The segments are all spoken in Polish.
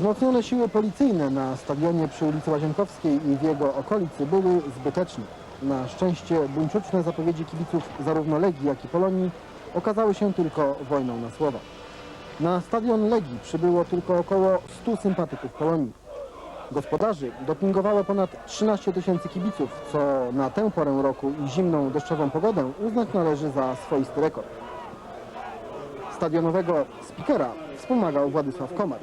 Wzmocnione siły policyjne na stadionie przy ulicy Łazienkowskiej i w jego okolicy były zbyteczne. Na szczęście buńczuczne zapowiedzi kibiców zarówno Legii, jak i Polonii okazały się tylko wojną na słowa. Na stadion Legii przybyło tylko około 100 sympatyków Polonii. Gospodarzy dopingowało ponad 13 tysięcy kibiców, co na tę porę roku i zimną deszczową pogodę uznać należy za swoisty rekord. Stadionowego spikera wspomagał Władysław Komar,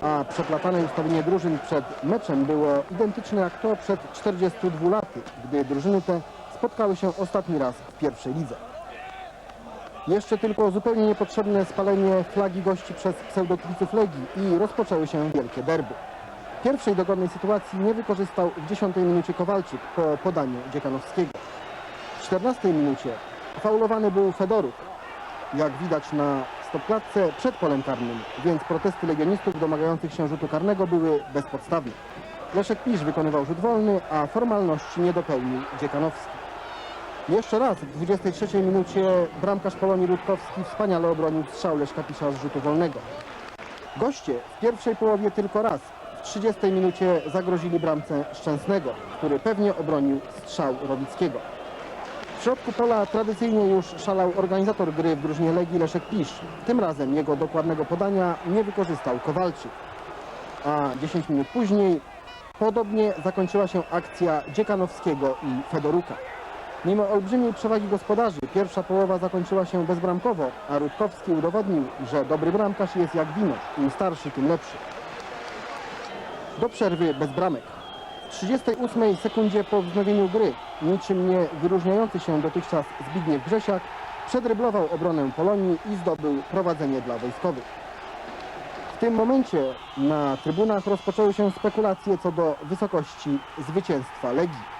a przeplatane ustawienie drużyn przed meczem było identyczne jak to przed 42 laty, gdy drużyny te spotkały się ostatni raz w pierwszej lidze. Jeszcze tylko zupełnie niepotrzebne spalenie flagi gości przez pseudokibiców Legii i rozpoczęły się wielkie derby. Pierwszej dogodnej sytuacji nie wykorzystał w 10 minucie Kowalczyk po podaniu Dziekanowskiego. W 14 minucie faulowany był Fedoruk, jak widać na stopklatce przed polem karnym, więc protesty legionistów domagających się rzutu karnego były bezpodstawne. Leszek Pisz wykonywał rzut wolny, a formalności nie dopełnił Dziekanowski. Jeszcze raz w 23 minucie bramkarz Polonii Rutkowski wspaniale obronił strzał Leszka Pisza z rzutu wolnego. Goście w pierwszej połowie tylko raz, w 30 minucie zagrozili bramce Szczęsnego, który pewnie obronił strzał Robickiego. W środku pola tradycyjnie już szalał organizator gry w drużynie Legii Leszek Pisz. Tym razem jego dokładnego podania nie wykorzystał Kowalczyk. A 10 minut później podobnie zakończyła się akcja Dziekanowskiego i Fedoruka. Mimo olbrzymiej przewagi gospodarzy, pierwsza połowa zakończyła się bezbramkowo, a Rutkowski udowodnił, że dobry bramkarz jest jak wino, im starszy, tym lepszy. Do przerwy bez bramek. W 38 sekundzie po wznowieniu gry, niczym nie wyróżniający się dotychczas Zbigniew Grzesiak, przedryblował obronę Polonii i zdobył prowadzenie dla wojskowych. W tym momencie na trybunach rozpoczęły się spekulacje co do wysokości zwycięstwa Legii.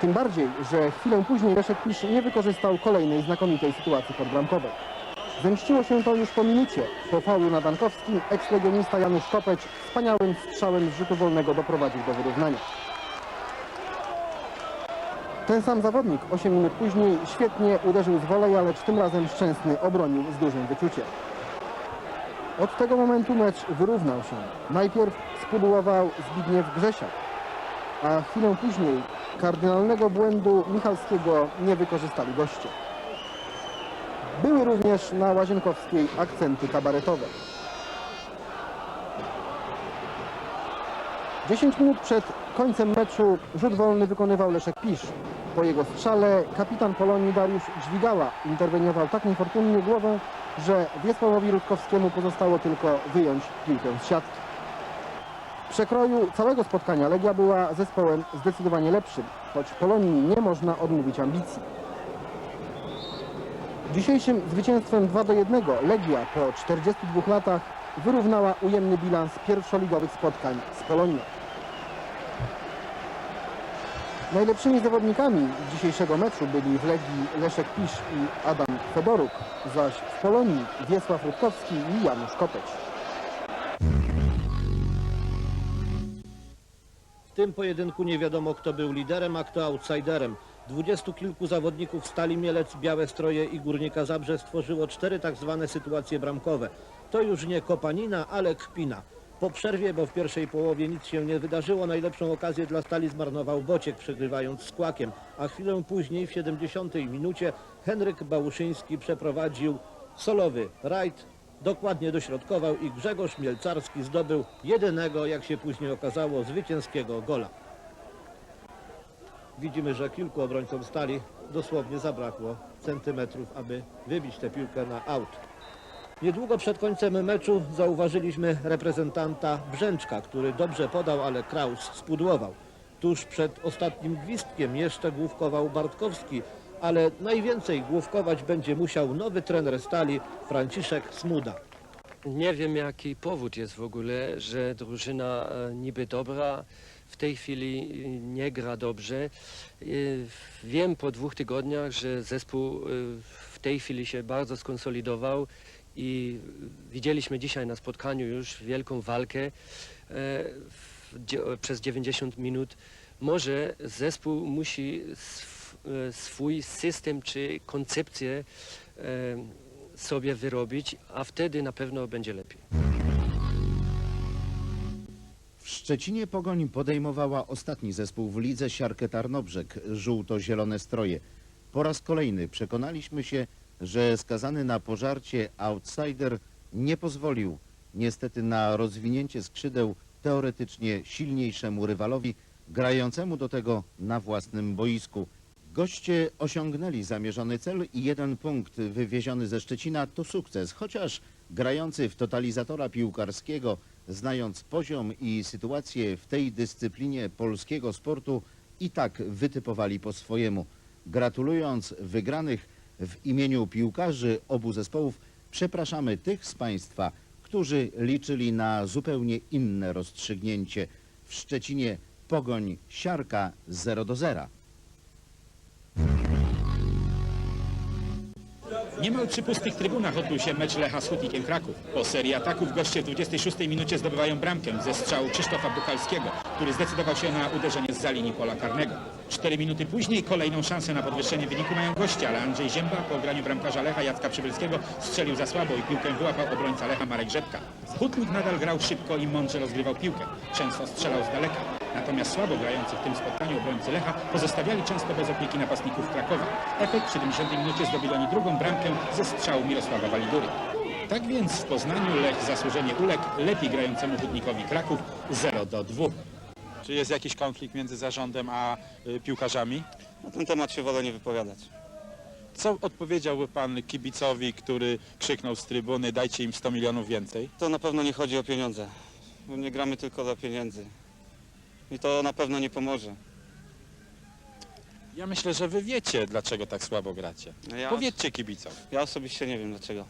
Tym bardziej, że chwilę później Leszek Pisz nie wykorzystał kolejnej znakomitej sytuacji podbramkowej. Zemściło się to już po minucie. Po faulu na Dankowskim ekslegionista Janusz Kopeć wspaniałym strzałem z rzutu wolnego doprowadził do wyrównania. Ten sam zawodnik 8 minut później świetnie uderzył z woleja, lecz tym razem Szczęsny obronił z dużym wyczuciem. Od tego momentu mecz wyrównał się. Najpierw spudłował Zbigniew Grzesiak, a chwilę później kardynalnego błędu Michalskiego nie wykorzystali goście. Również na Łazienkowskiej akcenty kabaretowe. 10 minut przed końcem meczu rzut wolny wykonywał Leszek Pisz. Po jego strzale kapitan Polonii Dariusz Dźwigała interweniował tak niefortunnie głową, że Wiesławowi Rutkowskiemu pozostało tylko wyjąć piłkę z siatki. W przekroju całego spotkania Legia była zespołem zdecydowanie lepszym, choć Polonii nie można odmówić ambicji. Dzisiejszym zwycięstwem 2 do 1 Legia po 42 latach wyrównała ujemny bilans pierwszoligowych spotkań z Polonią. Najlepszymi zawodnikami dzisiejszego meczu byli w Legii Leszek Pisz i Adam Fedoruk, zaś w Polonii Wiesław Rutkowski i Janusz Kopeć. W tym pojedynku nie wiadomo kto był liderem, a kto outsiderem. Dwudziestu kilku zawodników Stali Mielec, Białe Stroje i Górnika Zabrze stworzyło cztery tak zwane sytuacje bramkowe. To już nie kopanina, ale kpina. Po przerwie, bo w pierwszej połowie nic się nie wydarzyło, najlepszą okazję dla Stali zmarnował Bociek, przegrywając z Kłakiem. A chwilę później, w 70 minucie, Henryk Bałuszyński przeprowadził solowy rajd, dokładnie dośrodkował i Grzegorz Mielcarski zdobył jedynego, jak się później okazało, zwycięskiego gola. Widzimy, że kilku obrońcom stali dosłownie zabrakło centymetrów, aby wybić tę piłkę na aut. Niedługo przed końcem meczu zauważyliśmy reprezentanta Brzęczka, który dobrze podał, ale Kraus spudłował. Tuż przed ostatnim gwizdkiem jeszcze główkował Bartkowski, ale najwięcej główkować będzie musiał nowy trener stali Franciszek Smuda. Nie wiem jaki powód jest w ogóle, że drużyna e, niby dobra w tej chwili e, nie gra dobrze. E, Wiem po dwóch tygodniach, że zespół e, w tej chwili się bardzo skonsolidował i widzieliśmy dzisiaj na spotkaniu już wielką walkę przez 90 minut. Może zespół musi sw- swój system czy koncepcję sobie wyrobić, a wtedy na pewno będzie lepiej. Szczecinie Pogoń podejmowała ostatni zespół w lidze Siarkę Tarnobrzeg, żółto-zielone stroje. Po raz kolejny przekonaliśmy się, że skazany na pożarcie outsider nie pozwolił niestety na rozwinięcie skrzydeł teoretycznie silniejszemu rywalowi, grającemu do tego na własnym boisku. Goście osiągnęli zamierzony cel i jeden punkt wywieziony ze Szczecina to sukces, chociaż grający w totalizatora piłkarskiego, znając poziom i sytuację w tej dyscyplinie polskiego sportu, i tak wytypowali po swojemu. Gratulując wygranych w imieniu piłkarzy obu zespołów, przepraszamy tych z Państwa, którzy liczyli na zupełnie inne rozstrzygnięcie. W Szczecinie Pogoń Siarka 0 do 0. Niemal przy pustych trybunach odbył się mecz Lecha z Hutnikiem Kraków. Po serii ataków goście w 26 minucie zdobywają bramkę ze strzału Krzysztofa Bukalskiego, który zdecydował się na uderzenie z linii pola karnego. Cztery minuty później kolejną szansę na podwyższenie wyniku mają goście, ale Andrzej Zięba po ograniu bramkarza Lecha Jacka Przybylskiego strzelił za słabo i piłkę wyłapał obrońca Lecha Marek Rzepka. Hutnik nadal grał szybko i mądrze rozgrywał piłkę. Często strzelał z daleka. Natomiast słabo grający w tym spotkaniu obrońcy Lecha pozostawiali często bez opieki napastników Krakowa. Efekt w 70 minucie zdobyli oni drugą bramkę ze strzału Mirosława Walidury. Tak więc w Poznaniu Lech zasłużenie uległ lepiej grającemu Hutnikowi Kraków 0 do 2. Czy jest jakiś konflikt między zarządem a y, piłkarzami? Na ten temat się wolę nie wypowiadać. Co odpowiedziałby pan kibicowi, który krzyknął z trybuny dajcie im 100 milionów więcej? To na pewno nie chodzi o pieniądze. My nie gramy tylko dla pieniędzy. I to na pewno nie pomoże. Ja myślę, że wy wiecie, dlaczego tak słabo gracie. No Ja, Powiedzcie kibicom. ja osobiście nie wiem dlaczego.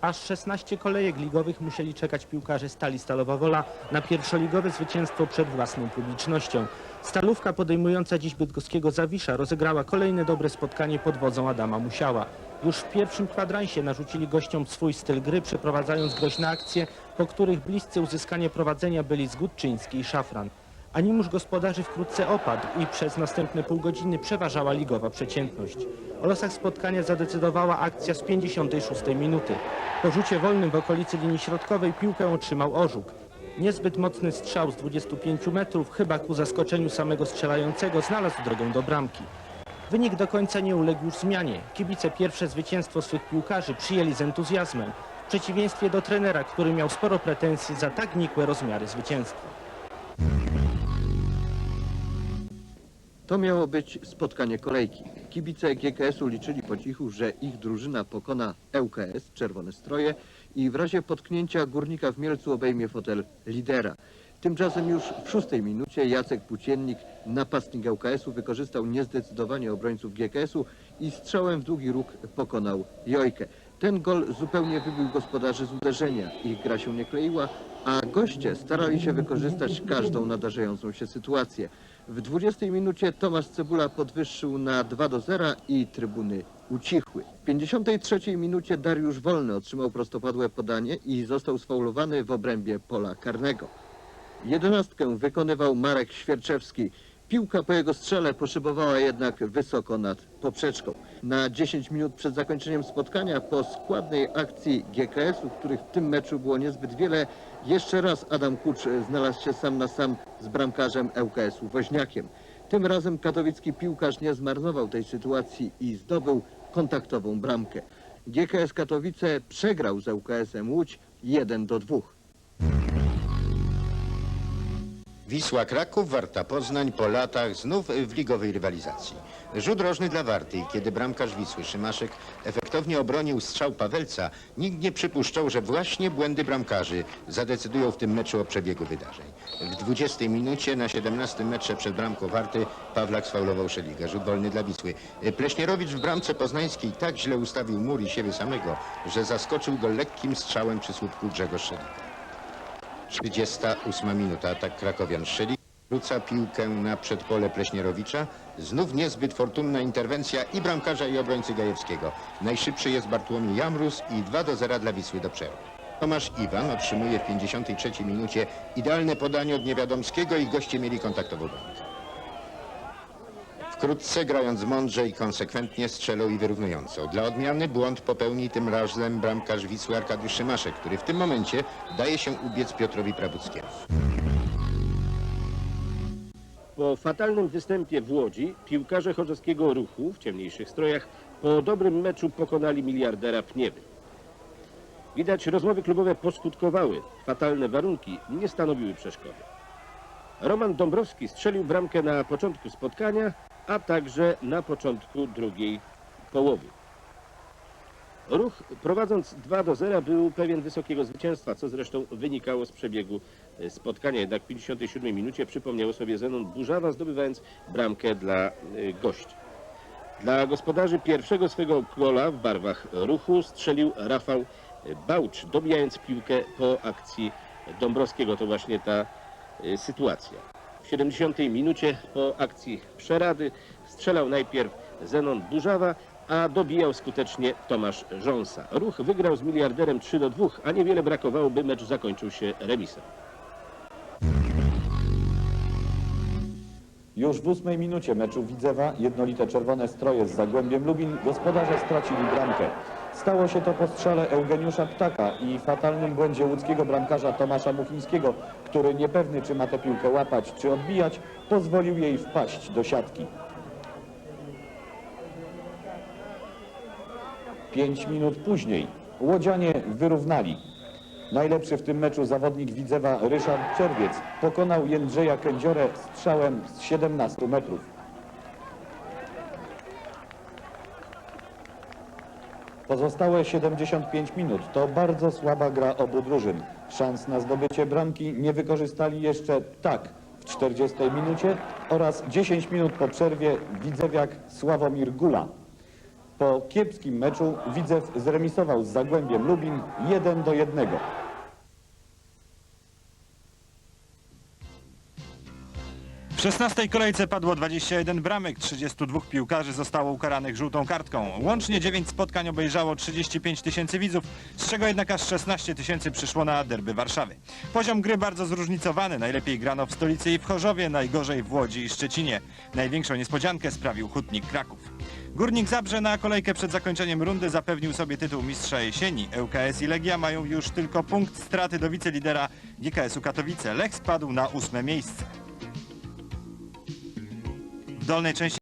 Aż 16 kolejek ligowych musieli czekać piłkarze Stali Stalowa Wola na pierwszoligowe zwycięstwo przed własną publicznością. Stalówka podejmująca dziś bydgoskiego Zawisza rozegrała kolejne dobre spotkanie pod wodzą Adama Musiała. Już w pierwszym kwadransie narzucili gościom swój styl gry, przeprowadzając groźne akcje, po których bliscy uzyskania prowadzenia byli Zgódczyński i Szafran. Animusz gospodarzy wkrótce opadł i przez następne pół godziny przeważała ligowa przeciętność. O losach spotkania zadecydowała akcja z 56 minuty. Po rzucie wolnym w okolicy linii środkowej piłkę otrzymał Orzuk. Niezbyt mocny strzał z 25 metrów, chyba ku zaskoczeniu samego strzelającego, znalazł drogę do bramki. Wynik do końca nie uległ zmianie. Kibice pierwsze zwycięstwo swych piłkarzy przyjęli z entuzjazmem, w przeciwieństwie do trenera, który miał sporo pretensji za tak nikłe rozmiary zwycięstwa. To miało być spotkanie kolejki. Kibice GKS-u liczyli po cichu, że ich drużyna pokona ŁKS, Czerwone Stroje i w razie potknięcia górnika w Mielcu obejmie fotel lidera. Tymczasem już w szóstej minucie Jacek Płóciennik, napastnik ŁKS-u, wykorzystał niezdecydowanie obrońców GKS-u i strzałem w długi róg pokonał Jojkę. Ten gol zupełnie wybił gospodarzy z uderzenia. Ich gra się nie kleiła, a goście starali się wykorzystać każdą nadarzającą się sytuację. W 20 minucie Tomasz Cebula podwyższył na 2 do 0 i trybuny ucichły. W 53 minucie Dariusz Wolny otrzymał prostopadłe podanie i został sfaulowany w obrębie pola karnego. Jedenastkę wykonywał Marek Świerczewski. Piłka po jego strzele poszybowała jednak wysoko nad poprzeczką. Na 10 minut przed zakończeniem spotkania po składnej akcji GKS-u, których w tym meczu było niezbyt wiele, jeszcze raz Adam Kucz znalazł się sam na sam z bramkarzem ŁKS-u Woźniakiem. Tym razem katowicki piłkarz nie zmarnował tej sytuacji i zdobył kontaktową bramkę. GKS Katowice przegrał z ŁKS-em Łódź 1 do 2. Wisła Kraków, Warta Poznań po latach znów w ligowej rywalizacji. Rzut rożny dla Warty, kiedy bramkarz Wisły Szymaszek efektownie obronił strzał Pawelca, nikt nie przypuszczał, że właśnie błędy bramkarzy zadecydują w tym meczu o przebiegu wydarzeń. W 20 minucie na 17 metrze przed bramką Warty Pawlak sfaulował Szeliga. Rzut wolny dla Wisły. Pleśnierowicz w bramce poznańskiej tak źle ustawił mur i siebie samego, że zaskoczył go lekkim strzałem przy słupku Grzegorz Szeliga. 38 minuta, atak krakowian Szylik. Rzuca piłkę na przedpole Pleśnierowicza. Znów niezbyt fortunna interwencja i bramkarza i obrońcy Gajewskiego. Najszybszy jest Bartłomiej Jamrus i 2 do 0 dla Wisły do przerwy. Tomasz Iwan otrzymuje w 53 minucie idealne podanie od Niewiadomskiego i goście mieli kontaktową bramkę. Wkrótce grając mądrze i konsekwentnie strzelał i wyrównująco. Dla odmiany błąd popełni tym razem bramkarz Wisły Arkadiusz Szymaszek, który w tym momencie daje się ubiec Piotrowi Prabuckiemu. Po fatalnym występie w Łodzi piłkarze chorzowskiego ruchu w ciemniejszych strojach po dobrym meczu pokonali miliardera Pniewy. Widać rozmowy klubowe poskutkowały. Fatalne warunki nie stanowiły przeszkody. Roman Dąbrowski strzelił bramkę na początku spotkania, a także na początku drugiej połowy. Ruch prowadząc 2 do 0 był pewien wysokiego zwycięstwa, co zresztą wynikało z przebiegu e, spotkania. Jednak w 57 minucie przypomniało sobie Zenon Burzawa, zdobywając bramkę dla e, gości. Dla gospodarzy pierwszego swego gola w barwach ruchu strzelił Rafał Bałcz, dobijając piłkę po akcji Dąbrowskiego. To właśnie ta e, sytuacja. W 70 minucie po akcji przerady strzelał najpierw Zenon Burzawa, a dobijał skutecznie Tomasz Rząsa. Ruch wygrał z miliarderem 3 do 2, a niewiele brakowało, by mecz zakończył się remisem. Już w ósmej minucie meczu Widzewa jednolite czerwone stroje z Zagłębiem Lubin gospodarze stracili bramkę. Stało się to po strzale Eugeniusza Ptaka i fatalnym błędzie łódzkiego bramkarza Tomasza Muchińskiego, który niepewny czy ma tę piłkę łapać czy odbijać, pozwolił jej wpaść do siatki. Pięć minut później Łodzianie wyrównali. Najlepszy w tym meczu zawodnik Widzewa Ryszard Czerwiec pokonał Jędrzeja Kędziorę strzałem z 17 metrów. Pozostałe 75 minut to bardzo słaba gra obu drużyn. Szans na zdobycie bramki nie wykorzystali jeszcze tak w 40 minucie oraz 10 minut po przerwie Widzewiak Sławomir Gula. Po kiepskim meczu Widzew zremisował z Zagłębiem Lubin 1 do 1. W 16 kolejce padło 21 bramek, 32 piłkarzy zostało ukaranych żółtą kartką. Łącznie 9 spotkań obejrzało 35 tysięcy widzów, z czego jednak aż 16 tysięcy przyszło na derby Warszawy. Poziom gry bardzo zróżnicowany, najlepiej grano w stolicy i w Chorzowie, najgorzej w Łodzi i Szczecinie. Największą niespodziankę sprawił Hutnik Kraków. Górnik Zabrze na kolejkę przed zakończeniem rundy zapewnił sobie tytuł mistrza jesieni. ŁKS i Legia mają już tylko punkt straty do wicelidera GKS-u Katowice. Lech spadł na ósme miejsce. Dolnej części